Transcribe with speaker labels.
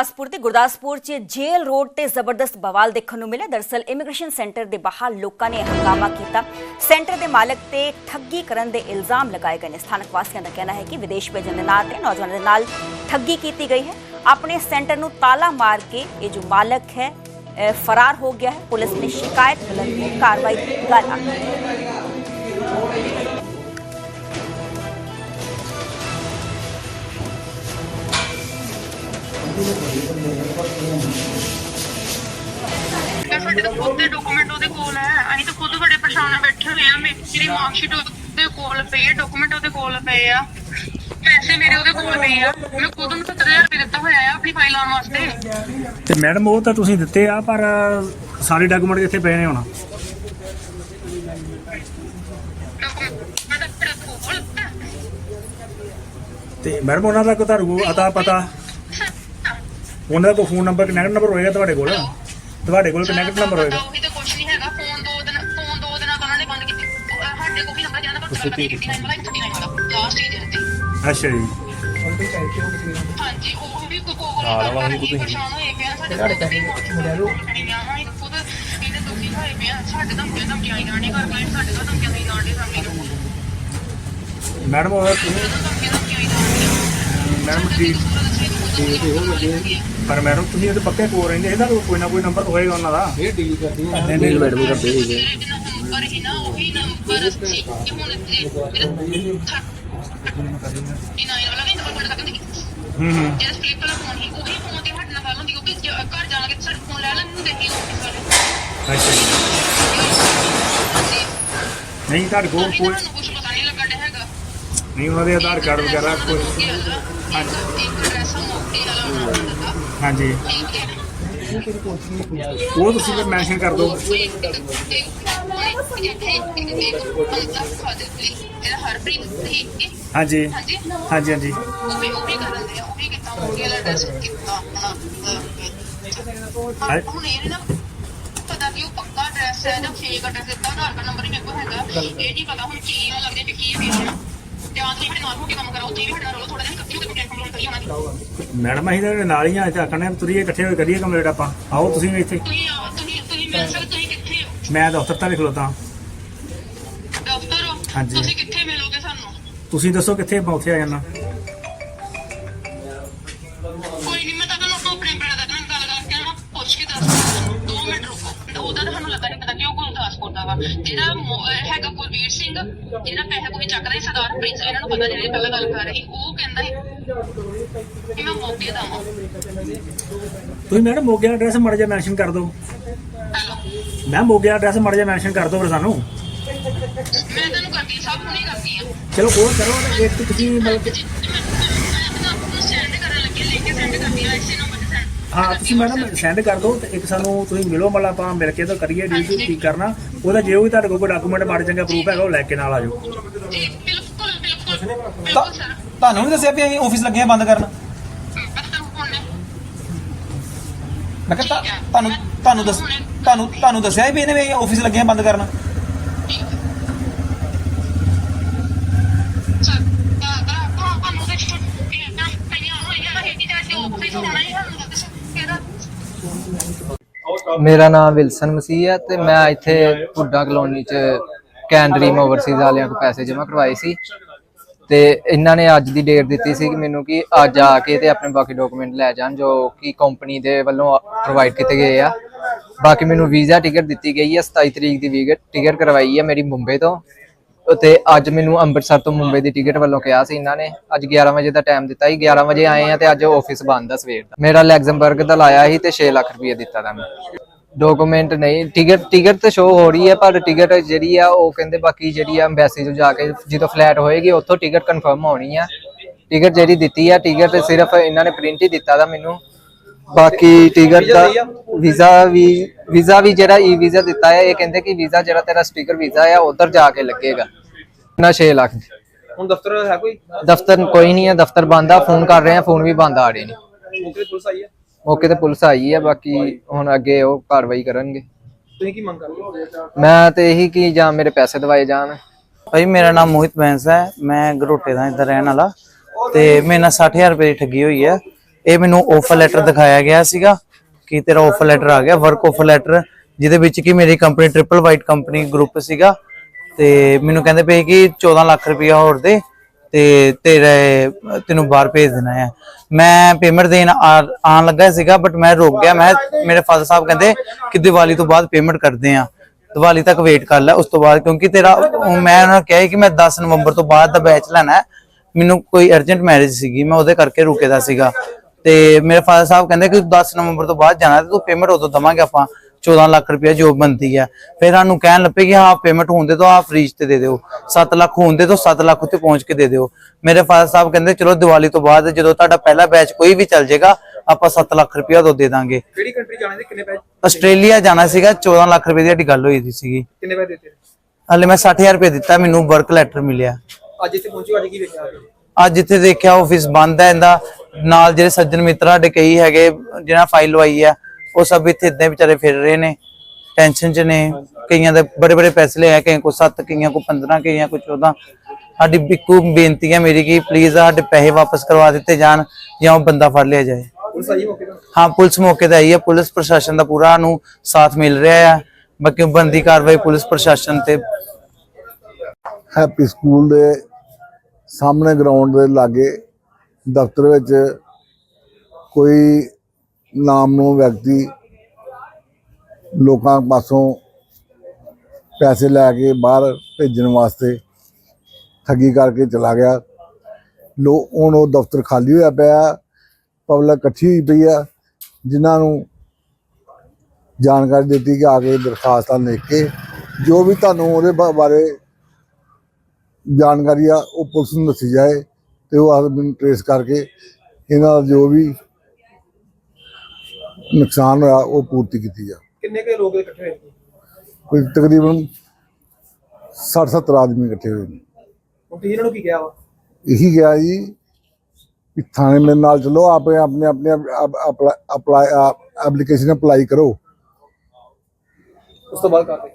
Speaker 1: ਗੁਰਦਾਸਪੁਰ ਤੇ ਗੁਰਦਾਸਪੁਰ 'ਚ jail road ਤੇ ਜ਼ਬਰਦਸਤ ਬਵਾਲ ਦੇਖਣ ਨੂੰ ਮਿਲਿਆ। ਦਰਸਲ ਇਮੀਗ੍ਰੇਸ਼ਨ ਸੈਂਟਰ ਦੇ ਬਾਹਰ ਲੋਕਾਂ ਨੇ ਹੰਗਾਮਾ ਕੀਤਾ। ਸੈਂਟਰ ਦੇ ਮਾਲਕ ਤੇ ਠੱਗੀ ਕਰਨ ਦੇ ਇਲਜ਼ਾਮ ਲਗਾਏ ਗਏ ਨੇ। ਸਥਾਨਕ ਵਾਸੀਆਂ ਦਾ ਕਹਿਣਾ ਹੈ ਕਿ ਵਿਦੇਸ਼ ਭੇਜਣ ਦੇ ਨਾਂ ਤੇ ਨੌਜਵਾਨਾਂ ਦੇ ਨਾਲ ਠੱਗੀ ਕੀਤੀ ਗਈ ਹੈ। ਆਪਣੇ ਸੈਂਟਰ ਨੂੰ ਤਾਲਾ ਮਾਰ ਕੇ ਇਹ ਜੋ ਮਾਲਕ ਹੈ ਫਰਾਰ ਹੋ ਗਿਆ ਹੈ। ਪੁਲਿਸ ਨੇ ਸ਼ਿਕਾਇਤ ਮਿਲਣ ਤੇ ਕਾਰਵਾਈ ਦੀ ਗੱਲ ਆਖੀ।
Speaker 2: ਸਾਡੇ ਤਾਂ ਖੁਦ ਦੇ ਡਾਕੂਮੈਂਟ ਉਹਦੇ ਕੋਲ ਹੈ। ਅਸੀਂ ਤਾਂ ਖੁਦ ਬੜੇ ਪਰੇਸ਼ਾਨ ਆ ਬੈਠੇ ਹੋਏ ਆ ਮੇਰੀ ਮਾਰਕਸ਼ੀਟ ਉਹਦੇ ਕੋਲ ਪਈ ਹੈ। ਡਾਕੂਮੈਂਟ ਉਹਦੇ ਕੋਲ ਪਏ ਆ। ਪੈਸੇ ਮੇਰੇ ਉਹਦੇ ਕੋਲ ਪਏ ਆ। ਮੈਂ ਖੁਦ ਨੂੰ 70000 ਰੁਪਏ ਦਿੱਤਾ ਹੋਇਆ ਆ ਆਪਣੀ ਫਾਈਲ ਆਉਣ ਵਾਸਤੇ।
Speaker 3: ਤੇ ਮੈਡਮ ਉਹ ਤਾਂ ਤੁਸੀਂ ਦਿੱਤੇ ਆ ਪਰ ਸਾਰੇ ਡਾਕੂਮੈਂਟ ਕਿੱਥੇ ਪਏ ਨੇ ਹੁਣ?
Speaker 2: ਡਾਕੂਮੈਂਟ ਮੈਂ ਤਾਂ ਆਪਣੇ ਕੋਲ
Speaker 3: ਤੇ ਮੈਡਮ ਉਹਨਾਂ ਦਾ ਕੋਈ ਤੁਹਾਨੂੰ ਅਤਾ ਪਤਾ? ਉਹਨਾਂ ਦਾ ਕੋਈ ਫੋਨ ਨੰਬਰ ਕਨੈਕਟ ਨੰਬਰ ਹੋਏਗਾ ਤੁਹਾਡੇ ਕੋਲ। ਤੁਹਾਡੇ ਕੋਲ ਕਨੈਕਟ ਨੰਬਰ ਹੋਏਗਾ।
Speaker 2: ਉਹੀ ਤਾਂ ਕੁਝ ਨਹੀਂ ਹੈਗਾ ਫੋਨ ਦੋ ਦਿਨ ਫੋਨ ਦੋ ਦਿਨਾਂ ਤੋਂ ਉਹਨਾਂ ਨੇ ਬੰਦ ਕੀਤੀ। ਅਹ ਸਾਡੇ ਕੋਲ ਵੀ ਨੰਬਰ ਜਾਂਦਾ ਪਰ ਤੁਸੀਂ 59 ਵਾਲਾ 39 ਵਾਲਾ ਲਾਸਟ ਹੀ ਦਿੱਤੀ।
Speaker 3: ਅੱਛਾ ਜੀ।
Speaker 2: ਹਾਂਜੀ ਉਹ ਵੀ ਕੋਈ ਕੋਲ ਨਹੀਂ ਪਰੇਸ਼ਾਨ ਹੋਏ ਪਿਆ ਸਾਡੇ ਕੋਲ ਵੀ ਮੁੰਡਿਆਂ ਹਾਂ ਖੁਦ ਇਹਨੇ ਦੁਖੀ ਹੋਏ ਪਿਆ ਸਾਡੇ ਤਾਂ ਮੁੰਡੇ ਧਮਕੀਆਂ ਹੀ ਗਾਣੇ ਕਰ ਗਏ ਸਾਡੇ ਤਾਂ ਧਮਕੀਆਂ ਨਹੀਂ ਗਾਣੇ ਸਾਹਮਣੇ। ਨੂੰ
Speaker 3: ਮੈਡਮ ਉਹ ਪਰ ਮੈਡਮ ਤੁਸੀਂ ਇਹਦੇ ਪੱਕੇ ਕੋਲ ਰਹਿੰਦੇ ਇਹਦਾ ਕੋਈ ਨਾ ਕੋਈ ਨੰਬਰ ਹੋਏਗਾ ਉਹਨਾਂ ਦਾ। ਇਹ ਡੀਲ ਕਰਦੀ ਹੈ ਨਹੀਂ ਨਹੀਂ ਮੈਡਮ ਕਰਦੇ ਸੀਗੇ
Speaker 2: ਨੰਬਰ ਹੀ ਨਾ ਉਹੀ ਨੰਬਰ ਸੀ ਕਿ ਹੁਣ ਇਹ ਵਾਲਾ ਨੰਬਰ ਬੜਾ ਨਹੀਂ
Speaker 3: ਹੂੰ ਹੂੰ।
Speaker 2: ਜਿਹੜਾ ਫਲਿੱਪ ਵਾਲਾ ਫੋਨ ਸੀ ਉਹੀ ਫੋਨ ਤੇ ਸਾਡੇ ਨਾਲ ਗੱਲ ਹੁੰਦੀ ਕਿਉਂਕਿ ਜੇ। ਘਰ ਜਾ ਕੇ ਸਾਡੇ ਫੋਨ ਲੈ ਲੈਣ ਦੇ ਹੀ ਆਫਿਸ ਵਾਲੇ
Speaker 3: ਅੱਛਾ ਜੀ
Speaker 2: ਹਾਂਜੀ
Speaker 3: ਨਹੀਂ ਤੁਹਾਡੇ ਕੋਲ
Speaker 2: ਕੋਈ ਨਹੀਂ
Speaker 3: ਉਹਨਾਂ ਦੇ ਆਧਾਰ ਕਾਰਡ ਵਗੈਰਾ ਕੋਈ
Speaker 2: ਹਾਂਜੀ। ਇੱਕ ਐਡਰੈਸ ਮੋਕੇ ਵਾਲਾ ਉਹਨਾਂ ਦਾ ਦਿੱਤਾ
Speaker 3: ਹਾਂਜੀ
Speaker 2: ਠੀਕ ਹੈ
Speaker 3: ਉਹ ਤੁਸੀਂ ਫਿਰ ਮੈਂਸ਼ਨ ਕਰ ਦਿਓ।
Speaker 2: ਜਿਹੜਾ ਹਰਪ੍ਰੀਤ ਸੀ
Speaker 3: ਹਾਂਜੀ।
Speaker 2: ਹਾਂਜੀ
Speaker 3: ਹਾਂਜੀ। ਹਾਂਜੀ।
Speaker 2: ਉਹ ਵੀ ਉਹ ਵੀ ਕਰਨ ਦੇ ਉਹ ਵੀ ਕੀਤਾ ਮੋਕੇ ਵਾਲਾ ਐਡਰੈਸ ਕੀਤਾ ਆਪਣਾ
Speaker 3: ਹਾਂ।
Speaker 2: ਹੁਣ ਇਹ ਨੀ ਨਾ ਪਤਾ ਕਿ ਉਹ ਪੱਕਾ ਐਡਰੈਸ ਹੈ ਜਾਂ ਫੇਕ ਐਡਰੈਸ ਦਿੱਤਾ ਆਧਾਰ ਕਾਰਡ ਨੰਬਰ ਹੀ ਮੇਰੇ ਕੋਲ ਹੈਗਾ। ਇਹ ਨਹੀਂ ਪਤਾ ਹੁਣ ਕੀ ਆ ਲੱਗਦੇ ਕਿ ਕੀ ਹੈ ਫੇਕ ਤੇ ਤੁਸੀਂ ਨਾਲ ਹੋ ਕੇ ਕੰਮ ਕਰਾਓ ਤੇ ਵੀ ਸਾਡਾ ਰੋਲ ਥੋੜਾ ਜਿਹਾ ਇਕੱਠੇ ਹੋ ਕੇ ਕੰਪਲੇਂਟ ਕਰੀ ਉਹਨਾਂ ਦੀ
Speaker 3: ਮੈਡਮ ਅਸੀਂ ਤਾਂ ਨਾਲ ਹੀ ਆ ਆਖਣੇ ਤੁਰੀਏ ਇਕੱਠੇ ਹੋ ਕੇ ਕਰੀਏ ਕੰਪਲੀਟ ਆਪਾਂ। ਆਓ ਤੁਸੀਂ ਵੀ ਇੱਥੇ।
Speaker 2: ਤੁਸੀਂ ਆਓ ਤੁਸੀਂ ਤੁਸੀਂ ਮਿਲ ਸਕਦੇ ਤੁਸੀਂ ਕਿੱਥੇ ਹੋ?
Speaker 3: ਮੈਂ ਦਫ਼ਤਰ ਤਾਂ ਲਿਖ ਲਤਾ
Speaker 2: ਦਫ਼ਤਰ ਹੋ?
Speaker 3: ਹਾਂਜੀ।
Speaker 2: ਤੁਸੀਂ ਕਿੱਥੇ ਮਿਲੋਗੇ ਸਾਨੂੰ?
Speaker 3: ਤੁਸੀਂ ਦੱਸੋ ਕਿੱਥੇ ਮੈਂ ਉੱਥੇ ਆ ਜਾਣਾ।
Speaker 2: ਕੋਈ ਨਹੀਂ ਮੈਂ ਤਾਂ ਤੁਹਾਨੂੰ ਆਪਣੇ ਪਿੰਡ ਦਾ ਨਾਲ ਗੱਲ ਕਰਕੇ ਨਾ ਪੁੱਛ ਕੇ ਦੱਸ ਦੋ ਮਿੰਟ ਰੁਕੋ। ਉਹਦਾ ਤਾਂ ਸਾਨੂੰ ਲੱਗਾ ਨਹੀਂ ਪਤਾ ਕਿ ਉਹ ਗੁਰਦਾਸਪੁਰ ਦਾ ਵਾ। ਜਿਹੜਾ ਮੋ- ਅਹ ਹੈਗਾ ਕੁਲਵੀਰ ਸਿੰਘ ਜਿਹੜਾ ਪੈਸਾ ਕੋਈ ਚੱਕਦਾ ਸੀ ਸਰਦਾਰ ਪ੍ਰਿੰਸ ਇਹਨਾਂ ਨੂੰ ਪਤਾ ਜਿਹੜੇ ਪਹਿਲਾਂ ਗੱਲ ਕਰ ਰਹੀ। ਉਹ ਕਹਿੰਦਾ ਸੀ ਕਿ ਮੈਂ ਮੌਕੇ ਦਾ
Speaker 3: ਤੁਸੀਂ ਮੈਡਮ ਮੋਗੇ ਦਾ ਐਡਰੈਸ ਮੜ ਜਾ ਮੈਂਸ਼ਨ ਕਰ ਦਿਓ।
Speaker 2: ਹੈਲੋ?
Speaker 3: ਮੈਂ ਮੋਗੇ ਦਾ ਐਡਰੈਸ ਮੜ ਜਾ ਮੈਂਸ਼ਨ ਕਰ ਦਿਓ ਫਿਰ ਸਾਨੂੰ।
Speaker 2: ਮੈਂ ਤੈਨੂੰ ਕਰਦੀ ਸਭ ਨੂੰ ਨਹੀਂ ਕਰਦੀ ਆ
Speaker 3: ਚਲੋ ਉਹ ਕਰੋ ਇੱਕ ਤੁਸੀਂ ਮਤਲਬ ਕਿ-
Speaker 2: ਮੈਂ ਤਾਂ ਆਪਣਾ ਸੈਂਡ ਕਰਨ ਲੱਗੀ ਲਿੰਕ ਸੈਂਡ ਕਰਦੀ ਆ ਇਸੇ ਨੰਬਰ ਤੇ ਸੈਂਡ
Speaker 3: ਹਾਂ ਤੁਸੀਂ ਮੈਡਮ ਸੈਂਡ ਕਰ ਦਿਓ ਤੇ ਇੱਕ ਸਾਨੂੰ ਤੁਸੀਂ ਮਿਲੋ ਮਤਲਬ ਆਪਾਂ ਮਿਲ ਕੇ ਤਾਂ ਕਰੀਏ ਡੀਲ ਕੀ ਕਰਨਾ। ਉਹਦਾ ਜੇ ਵੀ ਤੁਹਾਡੇ ਕੋਲ ਕੋਈ ਡਾਕੂਮੈਂਟ ਮਾੜੇ ਚੰਗਾ ਪ੍ਰੂਫ ਹੈਗਾ ਉਹ ਲੈ ਕੇ ਨਾਲ ਆ ਜਾਓ।
Speaker 2: ਜੀ ਬਿਲਕੁਲ ਬਿਲਕੁਲ।
Speaker 4: ਤਾਂ
Speaker 2: ਬਿਲਕੁਲ ਸਰ
Speaker 4: ਤੁਹਾਨੂੰ ਵੀ ਦੱਸਿਆ ਵੀ ਅਸੀਂ ਆਫਿਸ ਲੱਗੇ ਆ ਬੰਦ ਕਰਨ।
Speaker 2: ਮੈਂ ਤਾਂ ਹੁਣ।
Speaker 4: ਮੈਂ ਕਿਹਾ ਤਾਂ- ਤੁਹਾਨੂੰ ਤੁਹਾਨੂੰ ਦੱਸ ਤੁਹਾਨੂੰ ਤੁਹਾਨੂੰ ਦੱਸਿਆ ਵੀ ਇਹਨੇ ਵੀ ਆਫਿਸ ਲੱਗੇ ਆ ਬੰਦ ਕਰਨ
Speaker 2: ਸਰ ਤਾਂ ਤਾਂ ਤੁਹਾਨੂੰ ਦੇ ਇਹ ਤਾਂ ਪਈਆਂ ਹੋਈਆਂ ਹੈ ਕਿ ਜਿਹੜਾ ਉਹ ਆਫਿਸ ਹੋਣਾ ਹੀ ਸਾਨੂੰ ਦੱਸ ਕਿਹੜਾ
Speaker 5: ਮੇਰਾ ਨਾਮ ਵਿਲਸਨ ਮਸੀਹ ਹੈ ਤੇ ਮੈਂ ਇੱਥੇ ਪੁੱਡਾ ਕਲੋਨੀ ਚ ਕੈਨਡਰੀਮ ਓਵਰਸੀਜ਼ ਵਾਲਿਆਂ ਕੋਲ ਪੈਸੇ ਜਮ੍ਹਾਂ ਕਰਵਾਏ ਸੀ। ਤੇ ਇਹਨਾਂ ਨੇ ਅੱਜ ਦੀ ਡੇਟ ਦਿੱਤੀ ਸੀ ਕਿ ਮੈਨੂੰ ਕਿ ਅੱਜ ਆ ਕੇ ਤੇ ਆਪਣੇ ਬਾਕੀ ਡਾਕੂਮੈਂਟ ਲੈ ਜਾਣ ਜੋ ਕਿ ਕੰਪਨੀ ਦੇ ਵੱਲੋਂ ਪ੍ਰੋਵਾਈਡ ਕੀਤੇ ਗਏ ਆ। ਬਾਕੀ ਮੈਨੂੰ ਵੀਜ਼ਾ ਟਿਕਟ ਦਿੱਤੀ ਗਈ ਹੈ 27 ਤਰੀਕ ਦੀ ਵੀਜ਼ਾ ਟਿਕਟ ਕਰਵਾਈ ਹੈ ਮੇਰੀ ਮੁੰਬਈ ਤੋਂ। ਤੇ ਅੱਜ ਮੈਨੂੰ ਅੰਮ੍ਰਿਤਸਰ ਤੋਂ ਮੁੰਬਈ ਦੀ ਟਿਕਟ ਵੱਲੋਂ ਕਿਹਾ ਸੀ ਇਹਨਾਂ ਨੇ। ਅੱਜ 11 ਵਜੇ ਦਾ ਟਾਈਮ ਦਿੱਤਾ ਸੀ 11 ਵਜੇ ਆਏ ਆ ਤੇ ਅੱਜ ਆਫਿਸ ਬੰਦ ਆ ਸਵੇਰ ਦਾ। ਮੇਰਾ ਲੈਗਜ਼ਮਬਰਗ ਦਾ ਲਾਇਆ ਸੀ ਤੇ 6 ਲੱਖ ਰੁਪਏ ਦਿੱਤਾ ਦਾ ਮੈਂ ਡਾਕੂਮੈਂਟ ਨਹੀਂ। ਟਿਕਟ ਟਿਕਟ ਤੇ ਸ਼ੋ ਹੋ ਰਹੀ ਹੈ ਪਰ ਟਿਕਟ ਜਿਹੜੀ ਆ ਉਹ ਕਹਿੰਦੇ ਬਾਕੀ ਜਿਹੜੀ ਆ ਐਮਬੈਸੀ ਤੋਂ ਜਾ ਕੇ ਜਦੋਂ ਫਲੈਟ ਹੋਏਗੀ ਉੱਥੋਂ ਟਿਕਟ ਕਨਫਰਮ ਹੋਣੀ ਆ। ਟਿਕਟ ਜਿਹੜੀ ਦਿੱਤੀ ਆ ਟਿਕਟ ਸਿਰਫ ਇਹਨਾਂ ਨੇ ਪ੍ਰਿੰਟ ਹੀ ਦਿੱਤਾ ਦਾ ਮੈਨੂੰ। ਬਾਕੀ ਟਿਕਟ ਦਾ ਵੀਜ਼ਾ ਵੀ ਵੀਜ਼ਾ ਵੀ ਜਿਹੜਾ ਈ ਵੀਜ਼ਾ ਦਿੱਤਾ ਹੈ ਇਹ ਕਹਿੰਦੇ ਕਿ ਵੀਜ਼ਾ ਜਿਹੜਾ ਤੇਰਾ ਸਟicker ਵੀਜ਼ਾ ਆ ਉਧਰ ਜਾ ਕੇ ਲੱਗੇਗਾ। ਨਾ 6 ਲੱਖ।
Speaker 4: ਹੁਣ ਦਫ਼ਤਰ ਹੈ ਕੋਈ?
Speaker 5: ਦਫ਼ਤਰ ਕੋਈ ਨਹੀਂ ਹੈ ਦਫ਼ਤਰ ਬੰਦ ਆ ਫੋਨ ਕਰ ਰਹੇ ਆ ਫੋਨ ਵੀ ਬੰਦ ਆ ਰਹੇ ਨੇ।
Speaker 4: ਪੁਲਿਸ ਆਈ ਹੈ
Speaker 5: ਮੌਕੇ ਤੇ ਪੁਲਿਸ ਆਈ ਹੈ ਬਾਕੀ ਹੁਣ ਅੱਗੇ ਉਹ ਕਾਰਵਾਈ ਕਰਨਗੇ।
Speaker 4: ਤੁਸੀਂ ਕੀ ਮੰਗ ਕਰਦੇ ਹੋ?
Speaker 5: ਮੈਂ ਤੇ ਇਹੀ ਕਿ ਜਾਂ ਮੇਰੇ ਪੈਸੇ ਦਵਾਏ ਜਾਣ।
Speaker 6: ਭਾਈ ਮੇਰਾ ਨਾਮ ਮੋਹਿਤ ਬੈਂਸ ਹੈ। ਮੈਂ ਗਰੋਟੇ ਦਾ ਇੱਧਰ ਰਹਿਣ ਵਾਲਾ। ਤੇ ਮੇਰੇ ਨਾਲ 60000 ਰੁਪਏ ਦੀ ਠੱਗੀ ਹੋਈ ਹੈ। ਇਹ ਮੈਨੂੰ ਆਫਰ ਲੈਟਰ ਦਿਖਾਇਆ ਗਿਆ ਸੀਗਾ ਕਿ ਤੇਰਾ ਆਫਰ ਲੈਟਰ ਆ ਗਿਆ ਵਰਕ ਆਫਰ ਲੈਟਰ ਜਿਹਦੇ ਵਿੱਚ ਕਿ ਮੇਰੀ company triple white company group ਸੀਗਾ। ਤੇ ਮੈਨੂੰ ਕਹਿੰਦੇ ਪਏ ਕਿ 14 ਲੱਖ ਰੁਪਇਆ ਹੋਰ ਦੇ। ਤੇ ਤੇਰੇ, ਤੈਨੂੰ ਬਾਹਰ ਭੇਜ ਦੇਣਾ ਹੈ ਮੈਂ ਪੇਮੈਂਟ ਦੇਣ ਆ- ਲੱਗਾ ਸੀਗਾ ਬਟ ਮੈਂ ਰੁਕ ਗਿਆ। ਮੈਂ, ਮੇਰੇ ਫਾਦਰ ਸਾਹਿਬ ਕਹਿੰਦੇ ਕਿ ਦੀਵਾਲੀ ਤੋਂ ਬਾਅਦ ਪੇਮੈਂਟ ਕਰਦੇ ਆ। ਦੀਵਾਲੀ ਤੱਕ ਵੇਟ ਕਰ ਲੈ, ਉਸ ਤੋਂ ਬਾਅਦ, ਕਿਉਂਕਿ ਤੇਰਾ ਮੈਂ ਉਹਨਾਂ ਨੂੰ ਕਿਹਾ ਕਿ ਮੈਂ 10 ਨਵੰਬਰ ਤੋਂ ਬਾਅਦ ਦਾ ਬੈਚ ਲੈਣਾ ਹੈ। ਮੈਨੂੰ ਕੋਈ ਅਰਜੈਂਟ ਮੈਰਿਜ ਸੀਗੀ, ਮੈਂ ਉਹਦੇ ਕਰਕੇ ਰੁਕੇ ਦਾ ਸੀਗਾ। ਤੇ ਮੇਰੇ ਫਾਦਰ ਸਾਹਿਬ ਕਹਿੰਦੇ ਕਿ 10 ਨਵੰਬਰ ਤੋਂ ਬਾਅਦ ਜਾਣਾ ਤੇ ਤੂੰ ਪੇਮੈਂਟ ਉਦੋਂ ਦਵਾਂਗੇ ਆਪਾਂ। 14 ਲੱਖ ਰੁਪਇਆ ਜੋ ਬਣਦੀ ਹੈ ਫਿਰ ਸਾਨੂੰ ਕਹਿਣ ਲੱਪੇ ਕਿ ਹਾਂ ਪੇਮੈਂਟ ਹੋਣ ਦੇ ਤਾਂ ਆ ਫ੍ਰੀਜ ਤੇ ਦੇ ਦਿਓ। 7 ਲੱਖ ਹੋਣ ਦੇ ਤਾਂ 7 ਲੱਖ ਉੱਤੇ ਪਹੁੰਚ ਕੇ ਦੇ ਦਿਓ। ਮੇਰੇ ਫਾਦਰ ਸਾਹਿਬ ਕਹਿੰਦੇ ਚਲੋ ਦੀਵਾਲੀ ਤੋਂ ਬਾਅਦ ਜਦੋਂ ਤੁਹਾਡਾ ਪਹਿਲਾ ਬੈਚ ਕੋਈ ਵੀ ਚੱਲ ਜਾਏਗਾ ਆਪਾਂ 7 ਲੱਖ ਰੁਪਇਆ ਦੋ ਦੇ ਦਾਂਗੇ।
Speaker 4: ਕਿਹੜੀ ਕੰਟਰੀ ਜਾਣੇ ਦੇ ਕਿੰਨੇ ਪੈਸੇ
Speaker 6: ਆਸਟ੍ਰੇਲੀਆ ਜਾਣਾ ਸੀਗਾ 14 ਲੱਖ ਰੁਪਏ ਦੀ ਸਾਡੀ ਗੱਲ ਹੋਈ ਦੀ ਸੀਗੀ।
Speaker 4: ਕਿੰਨੇ ਪੈਸੇ ਦਿੱਤੇ?
Speaker 6: ਹਲੇ ਮੈਂ 60000 ਰੁਪਏ ਦਿੱਤਾ ਮੈਨੂੰ ਵਰਕ ਲੈਟਰ ਮਿਲਿਆ।
Speaker 4: ਅੱਜ ਇੱਥੇ ਪਹੁੰਚੇ ਅੱਜ ਕੀ ਵੇਖਿਆ?
Speaker 6: ਅੱਜ ਇੱਥੇ ਦੇਖਿਆ ਆਫਿਸ ਬੰਦ ਹੈ ਇਹਦਾ ਨਾਲ ਜਿਹੜੇ ਸੱਜਣ ਮਿੱਤਰ ਸਾਡੇ ਕਈ ਹੈਗੇ ਜਿਹਨਾਂ ਫਾਈਲ ਲਵਾਈ ਆ ਉਹ ਸਭ ਇੱਥੇ ਇਦਾਂ ਵਿਚਾਰੇ ਫਿਰ ਰਹੇ ਨੇ ਟੈਨਸ਼ਨ ਚ ਨੇ ਕਈਆਂ ਦੇ ਬੜੇ ਬੜੇ ਪੈਸੇ ਲਏ ਆ ਕਈਆਂ ਕੋ 7 ਕਈਆਂ ਕੋ 15 ਕਈਆਂ ਕੋ 14 ਸਾਡੀ ਇੱਕੋ ਬੇਨਤੀ ਹੈ ਮੇਰੀ ਕਿ ਪਲੀਜ਼ ਸਾਡੇ ਪੈਸੇ ਵਾਪਸ ਕਰਵਾ ਦਿੱਤੇ ਜਾਣ ਜਾਂ ਉਹ ਬੰਦਾ ਫੜ ਲਿਆ ਜਾਏ।
Speaker 4: ਪੁਲਿਸ ਆਈ ਮੌਕੇ ਤੇ?
Speaker 6: ਹਾਂ ਪੁਲਿਸ ਮੌਕੇ ਤੇ ਆਈ ਹੈ ਪੁਲਿਸ ਪ੍ਰਸ਼ਾਸਨ ਦਾ ਪੂਰਾ ਨੂੰ ਸਾਥ ਮਿਲ ਰਿਹਾ ਹੈ ਬਾਕੀ ਬੰਦੀ ਕਾਰਵਾਈ ਪੁਲਿਸ ਪ੍ਰਸ਼ਾਸਨ ਤੇ।
Speaker 7: ਹੈਪੀ ਸਕੂਲ ਦੇ ਸਾਹਮਣੇ ਗਰਾਊਂਡ ਦੇ ਲਾਗੇ ਦਫ਼ਤਰ ਵਿੱਚ ਕੋਈ ਨਾਮ ਨੂੰ ਵਿਅਕਤੀ ਲੋਕਾਂ ਪਾਸੋਂ ਪੈਸੇ ਲੈ ਕੇ ਬਾਹਰ ਭੇਜਣ ਵਾਸਤੇ ਠੱਗੀ ਕਰਕੇ ਚਲਾ ਗਿਆ। ਲੋ, ਹੁਣ ਉਹ ਦਫ਼ਤਰ ਖਾਲੀ ਹੋਇਆ ਪਿਆ, ਪਬਲਿਕ ਇਕੱਠੀ ਹੋਈ ਪਈ ਆ, ਜਿਨ੍ਹਾਂ ਨੂੰ ਜਾਣਕਾਰੀ ਦਿੱਤੀ ਕਿ ਆ ਕੇ ਦਰਖਾਸਤਾਂ ਲਿਖ ਕੇ ਜੋ ਵੀ ਤੁਹਾਨੂੰ ਉਹਦੇ ਬਾ- ਬਾਰੇ ਜਾਣਕਾਰੀ ਆ, ਉਹ ਪੁਲਿਸ ਨੂੰ ਦੱਸੀ ਜਾਏ ਤੇ ਉਹ ਆਦਮੀ ਟ੍ਰੇਸ ਕਰਕੇ ਇਹਨਾਂ ਦਾ ਜੋ ਵੀ ਨੁਕਸਾਨ ਹੋਇਆ ਉਹ ਪੂਰਤੀ ਕੀਤੀ ਜਾ।
Speaker 4: ਕਿੰਨੇ ਕੇ ਲੋਕ ਇਕੱਠੇ ਹੋਏ? ਸੀ?
Speaker 7: ਕੋਈ ਤਕਰੀਬਨ 60 70 ਆਦਮੀ ਇਕੱਠੇ ਹੋਏ ਨੇ।
Speaker 4: ਹੁਣ ਤੁਸੀਂ ਇਹਨਾਂ ਨੂੰ ਕੀ ਕਿਹਾ ਵਾ?
Speaker 7: ਇਹੀ ਗਿਆ ਜੀ ਕਿ ਥਾਣੇ ਮੇਰੇ ਨਾਲ ਚਲੋ ਆਪੇ ਆਪਣੇ ਆਪਣੇ ਅਪਲਾਈ ਐਪਲੀਕੇਸ਼ਨ ਅਪਲਾਈ ਕਰੋ।
Speaker 4: ਉਸ ਤੋਂ ਬਾਅਦ ਕਰਦੇ